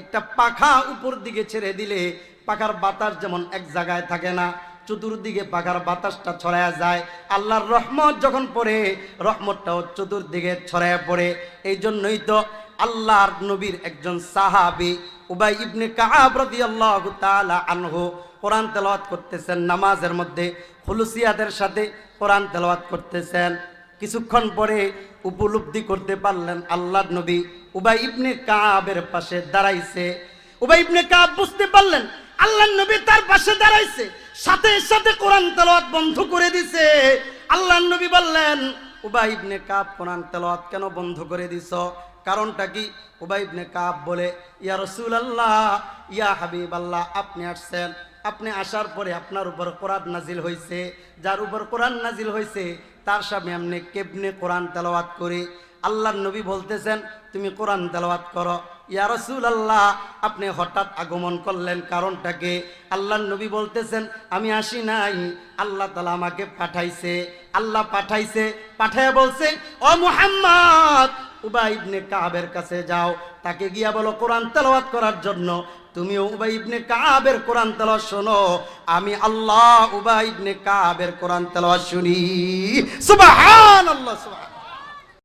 একটা পাখা উপর দিকে ছেড়ে দিলে পাখার বাতাস যেমন এক জায়গায় থাকে না, চতুর্দিকে পাখার বাতাসটা ছড়ায় যায়। আল্লাহর রহমত যখন পড়ে, রহমতটাও চতুর্দিকে ছড়ায় পড়ে। এই জন্যই তো আল্লাহর নবীর একজন সাহাবি উবাই ইবনে কাব আল্লাহ তাআলা আনহু কোরআন তেলাওয়াত করতেছেন। নামাজের মধ্যে খুলুসিয়াদের সাথে কোরআন তেলাওয়াত করতেছেন। কিছুক্ষণ পরে উপলব্ধি করতে পারলেন আল্লাহর নবী। উবাই ইবনে কাবের পাশে দাঁড়াইছে। উবাই ইবনে কাব বুঝতে পারলেন, আল্লাহর নবী তার পাশে দাঁড়াইছে। সাথে সাথে কোরআন তেলাওয়াত বন্ধ করে দিছে। আল্লাহর নবী বললেন, উবাই ইবনে কাব কোরআন তেলাওয়াত কেন বন্ধ করে দিছ? কারণটা কি? উবাই ইবনে কাব বলে, ইয়া রাসূলুল্লাহ, ইয়া হাবিব আল্লাহ আপনি আসছেন আপনি আসার পরে আপনার উপর কোরআন নাজিল হয়েছে যার উপর কোরআন নাজিল হয়েছে তার সামনে আপনি কেবনে কোরআন তেলাওয়াত করে? আল্লাহর নবী বলতেছেন, তুমি কোরআন তেলাওয়াত করো। ইয়া আল্লাহ আপনি হঠাৎ আগমন করলেন কারণটাকে আল্লাহর নবী বলতেছেন, আমি আসি নাই। আল্লাহ তালা আমাকে পাঠাইছে। আল্লাহ পাঠাইছে, পাঠায় বলছে, ও মুহাম্মদ উবাই ইবনে কাহাবের কাছে যাও, তাকে গিয়া বলো, কোরআন তেলাওয়াত করার জন্য তুমিও উবাই ইবনে কাহাবের কোরআন তেলাওয়াত শোনো। আমি আল্লাহ উবাই ইবনে কাহাবের কোরআন তেলাওয়াত শুনি। সুবহানাল্লাহ, সুবহান